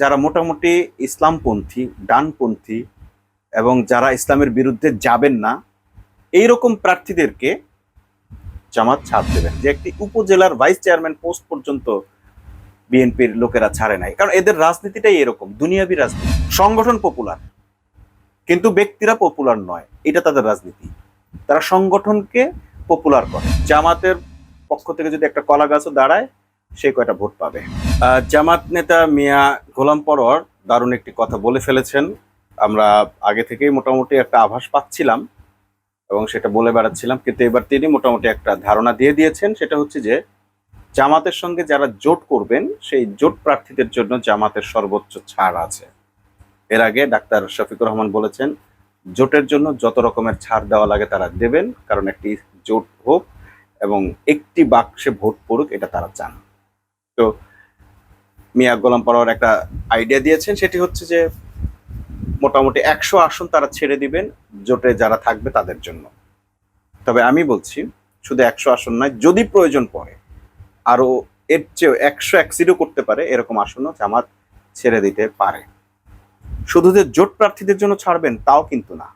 যারা মোটামুটি ইসলামপন্থী, ডানপন্থী এবং যারা ইসলামের বিরুদ্ধে যাবেন না, এইরকম প্রার্থীদেরকে জামাত ছাড় দেবেন। যে একটি উপজেলার ভাইস চেয়ারম্যান পোস্ট পর্যন্ত বিএনপির লোকেরা ছাড়ে নাই। কারণ এদের রাজনীতিটাই এরকম, দুনিয়াবি রাজনীতি। সংগঠন পপুলার কিন্তু ব্যক্তিরা পপুলার নয়। এটা তাদের রাজনীতি। তারা সংগঠনকে পপুলার করে। জামাতের পক্ষ থেকে যদি একটা কলা গাছও দাঁড়ায় সে কয়টা ভোট পাবে? জামাত নেতা মিয়া গোলাম পরোয়ার দারুণ একটি কথা বলে ফেলেছেন। আমরা আগে থেকেই মোটামুটি একটা আভাস পাচ্ছিলাম এবং সেটা বলে বেড়াচ্ছিলাম, কিন্তু এবার তিনি মোটামুটি একটা ধারণা দিয়ে দিয়েছেন। সেটা হচ্ছে যে, জামাতের সঙ্গে যারা জোট করবেন, সেই জোট প্রার্থীদের জন্য জামাতের সর্বোচ্চ ছাড় আছে। এর আগে ডাক্তার শফিকুর রহমান বলেছেন, জোটের জন্য যত রকমের ছাড় দেওয়া লাগে তারা দেবেন, কারণ একটি জোট হোক এবং একটি বাক্সে ভোট পড়ুক, এটা তারা চান। তো মিয়া গোলাম পরোয়ার একটা আইডিয়া দিয়েছেন, সেটি হচ্ছে যে মোটামুটি একশো আসন তারা ছেড়ে দিবেন, জোটে যারা থাকবে তাদের জন্য। তবে আমি বলছি, শুধু একশো আসন নয়, যদি প্রয়োজন পড়ে আরও এর চেয়েও একশো অ্যাক্সিডও করতে পারে এরকম আসনও জামাত ছেড়ে দিতে পারে। শুধু যে জোট প্রার্থীদের জন্য ছাড়বেন, তাও কিন্তু না।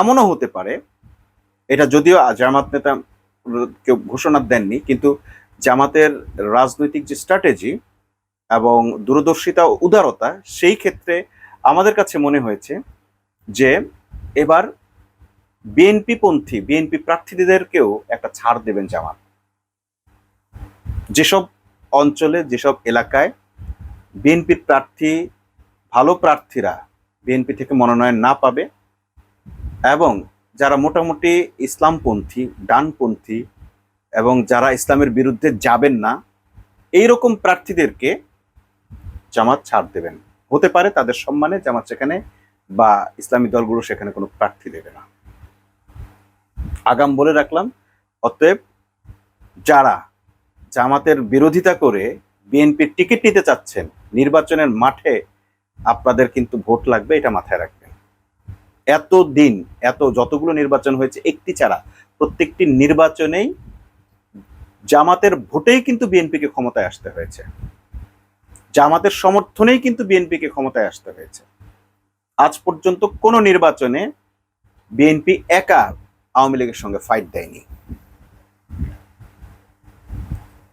এমনও হতে পারে, এটা যদিও জামাত নেতা কেউ ঘোষণা দেননি, কিন্তু জামাতের রাজনৈতিক যে স্ট্র্যাটেজি এবং দূরদর্শিতা ও উদারতা, সেই ক্ষেত্রে আমাদের কাছে মনে হয়েছে যে এবার বিএনপি পন্থী বিএনপি প্রার্থীদেরকেও একটা ছাড় দেবেন জামাত। যেসব অঞ্চলে, যেসব এলাকায় বিএনপির প্রার্থী, ভালো প্রার্থীরা বিএনপি থেকে মনোনয়ন না পাবে এবং যারা মোটামুটি ইসলামপন্থী, ডানপন্থী এবং যারা ইসলামের বিরুদ্ধে যাবেন না এই রকম প্রার্থীদেরকে জামাত ছাড় দেবেন। হতে পারে তাদের সম্মানে জামাত সেখানে বা ইসলামী দলগুলো সেখানে কোনো প্রার্থী দেবে না। আগাম বলে রাখলাম, অতএব যারা জামাতের বিরোধিতা করে বিএনপির টিকিট নিতে চাচ্ছেন, নির্বাচনের মাঠে আপনাদের কিন্তু ভোট লাগবে, এটা মাথায় রাখবেন। এত দিন এত যতগুলো নির্বাচন হয়েছে, একটি ছাড়া প্রত্যেকটি নির্বাচনেই জামাতের ভোটেই কিন্তু বিএনপিকে ক্ষমতায় আসতে হয়েছে। জামাতের সমর্থনেই কিন্তু বিএনপিকে ক্ষমতায় আসতে হয়েছে। আজ পর্যন্ত কোনো নির্বাচনে বিএনপি একা আওয়ামী লীগের সঙ্গে ফাইট দেয়নি।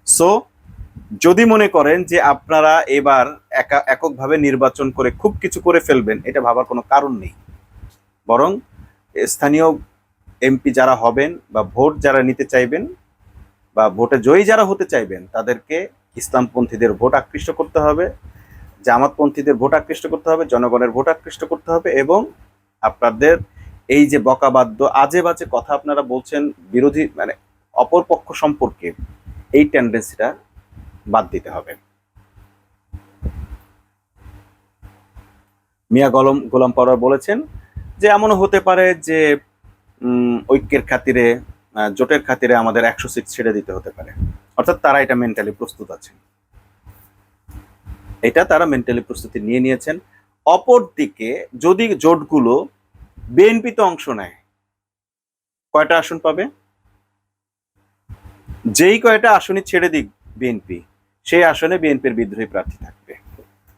সো যদি মনে করেন যে আপনারা এবার একা, এককভাবে নির্বাচন করে খুব কিছু করে ফেলবেন, এটা ভাবার কোনো কারণ নেই। বরং স্থানীয় এমপি যারা হবেন বা ভোট যারা নিতে চাইবেন বা ভোটে জয়ী যারা হতে চাইবেন, তাদেরকে ইসলামপন্থীদের ভোট আকৃষ্ট করতে হবে, জামাতপন্থীদের ভোট আকৃষ্ট করতে হবে, জনগণের ভোট আকৃষ্ট করতে হবে এবং আপনাদের এই যে বকাবাদ্য আজে বাজে কথা আপনারা বলছেন বিরোধী মানে অপর পক্ষ সম্পর্কে, এই টেন্ডেন্সিটা বাদ দিতে হবে। মিয়া গোলাম গোলাম পরোয়ার বলেছেন যে, এমনও হতে পারে যে ঐক্যের খাতিরে জোটের খাতিরে আমাদের একশো সিট ছেড়ে দিতে হতে পারে। অর্থাৎ তারা এটা মেন্টালি প্রস্তুত আছেন। এটা তারা মেন্টালি প্রস্তুতি নিয়ে নিয়েছেন। অপরদিকে যদি জোটগুলো বিএনপিতে অংশ নেয়, কয়টা আসন পাবে? যেই কয়টা আসনই ছেড়ে দিক বিএনপি সেই আসনে বিএনপির বিদ্রোহী প্রার্থী থাকবে।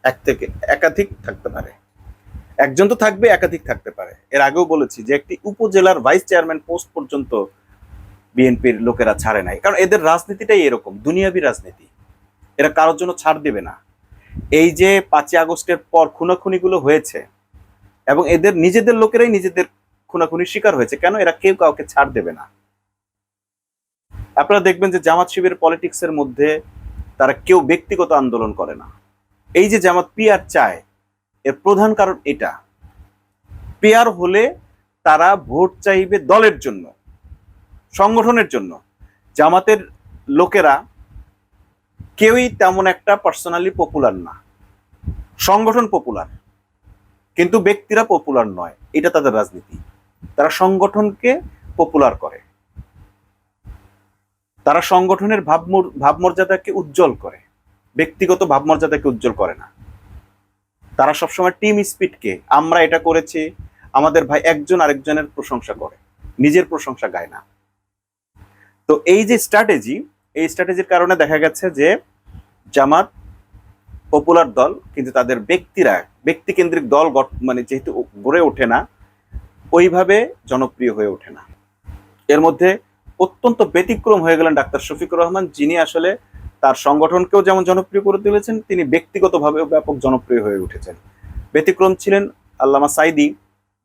এক থেকে একাধিক থাকতে পারে। একজন তো থাকবে, একাধিক থাকতে পারে। এর আগেও বলেছি যে একটি উপজেলার ভাইস চেয়ারম্যান পোস্ট পর্যন্ত বিএনপির লোকেরা ছাড়ে নাই। কারণ এদের রাজনীতিটাই এরকম, দুনিয়াবি রাজনীতি। এরা কারোর জন্য ছাড় দেবে না। এই যে পাঁচই আগস্টের পর খুনাখুনিগুলো হয়েছে, এবং এদের নিজেদের লোকেরাই নিজেদের খুনাখুনির শিকার হয়েছে, কেন এরা কেউ কাউকে ছাড় দেবে না? আপনারা দেখবেন যে জামাত শিবির পলিটিক্স এর মধ্যে তারা কেউ ব্যক্তিগত আন্দোলন করে না। এই যে জামাত পিয়ার চায়, এর প্রধান কারণ এটা। পেয়ার হলে তারা ভোট চাইবে দলের জন্য। সংগঠনের জন্য। জামাতের লোকেরা কেউই তেমন একটা পার্সোনালি পপুলার না। সংগঠন পপুলার কিন্তু ব্যক্তিরা পপুলার নয়। এটা তাদের রাজনীতি। তারা সংগঠনকে পপুলার করে। তারা সংগঠনের ভাবমূর- ভাবমর্যাদাকে উজ্জ্বল করে। ব্যক্তিগত ভাবমর্যাদাকে উজ্জ্বল করে না। তারা সবসময় টিম স্পিডকে আমরা এটা করেছি, আমাদের ভাই একজন আরেকজনের প্রশংসা করে, নিজের প্রশংসা গায় না। তো এই যে স্ট্র্যাটেজি এই স্ট্র্যাটেজির কারণে দেখা গেছে যে জামাত পপুলার দল, কিন্তু তাদের ব্যক্তিরা, ব্যক্তিকেন্দ্রিক দল মানে যেহেতু গড়ে ওঠে না, ওইভাবে জনপ্রিয় হয়ে ওঠে না। এর মধ্যে অত্যন্ত ব্যতিক্রম হয়ে গেলেন ডাক্তার শফিকুর রহমান, যিনি আসলে তার সংগঠনকেও যেমন জনপ্রিয় করে তুলেছেন, তিনি ব্যক্তিগতভাবেও ব্যাপক জনপ্রিয় হয়ে উঠেছেন। ব্যতিক্রম ছিলেন আল্লামা সাইদি,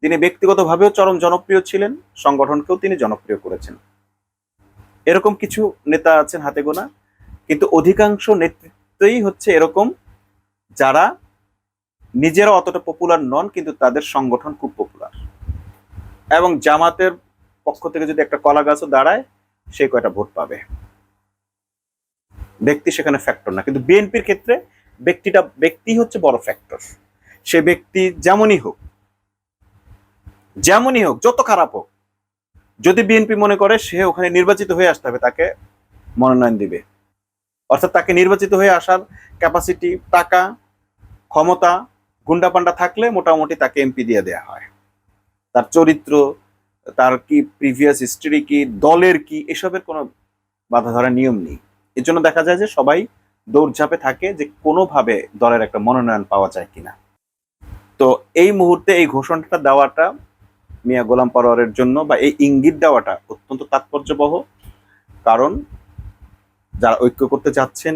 তিনি ব্যক্তিগতভাবেও চরম জনপ্রিয় ছিলেন, সংগঠনকেও তিনি জনপ্রিয় করেছেন। এরকম কিছু নেতা আছেন হাতে গোনা, কিন্তু অধিকাংশ নেতৃত্বই হচ্ছে এরকম যারা নিজেরা অতটা পপুলার নন, কিন্তু তাদের সংগঠন খুব পপুলার এবং জামাতের পক্ষ থেকে যদি একটা কলা গাছও দাঁড়ায়, সে কয়টা ভোট পাবে? ব্যক্তি সেখানে ফ্যাক্টর না। কিন্তু বিএনপির ক্ষেত্রে ব্যক্তিটা, ব্যক্তি হচ্ছে বড় ফ্যাক্টর সে ব্যক্তি যেমনই হোক যেমনই হোক, যত খারাপ হোক যদি বিএনপি মনে করে সে ওখানে নির্বাচিত হয়ে আসতে হবে, তাকে মনোনয়ন দিবে। অর্থাৎ তাকে নির্বাচিত হয়ে আসার ক্যাপাসিটি টাকা, ক্ষমতা, গুন্ডাপান্ডা থাকলে মোটামুটি তাকে এমপি দিয়ে দেওয়া হয়। তার চরিত্র, তার কি প্রিভিয়াস হিস্ট্রি কি, দলের কি, এসবের কোনো বাধা ধরার নিয়ম নেই। এর জন্য দেখা যায় যে সবাই দৌড়ঝাঁপে থাকে যে কোনোভাবে দলের একটা মনোনয়ন পাওয়া যায় কিনা। তো এই মুহূর্তে এই ঘোষণাটা দেওয়াটা মিয়া গোলাম পরোয়ারের জন্য বা এই ইঙ্গিত দেওয়াটা অত্যন্ত তাৎপর্যবহ। কারণ যারা ঐক্য করতে যাচ্ছেন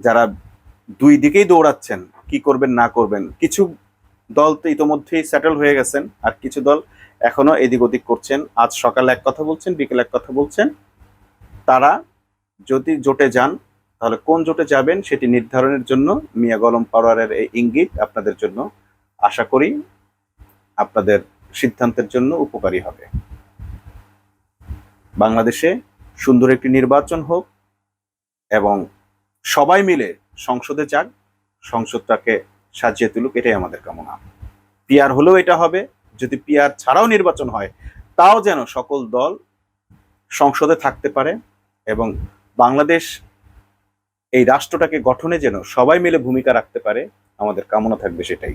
যারা দুই দিকেই দৌড়াচ্ছেন, কি করবেন, না করবেন, কিছু দল তো ইতোমধ্যেই সেটেল হয়ে গেছেন আর কিছু দল এখনও এদিক ওদিক করছেন। আজ সকালে এক কথা বলছেন, বিকেলে এক কথা বলছেন। তারা যদি জোটে যান, তাহলে কোন জোটে যাবেন সেটি নির্ধারণের জন্য মিয়া গলম পারোয়ারের এই ইঙ্গিত আপনাদের জন্য। আশা করি আপনাদের সিদ্ধান্তের জন্য উপকারী হবে। বাংলাদেশে সুন্দর একটি নির্বাচন হোক এবং সবাই মিলে সংসদে যাক, সংসদটাকে সাজিয়ে তুলুক, এটাই আমাদের কামনা। পিয়ার হলেও এটা হবে, যদি পিয়ার ছাড়াও নির্বাচন হয়, তাও যেন সকল দল সংসদে থাকতে পারে এবং বাংলাদেশ এই রাষ্ট্রটাকে গঠনে যেন সবাই মিলে ভূমিকা রাখতে পারে, আমাদের কামনা থাকবে সেটাই।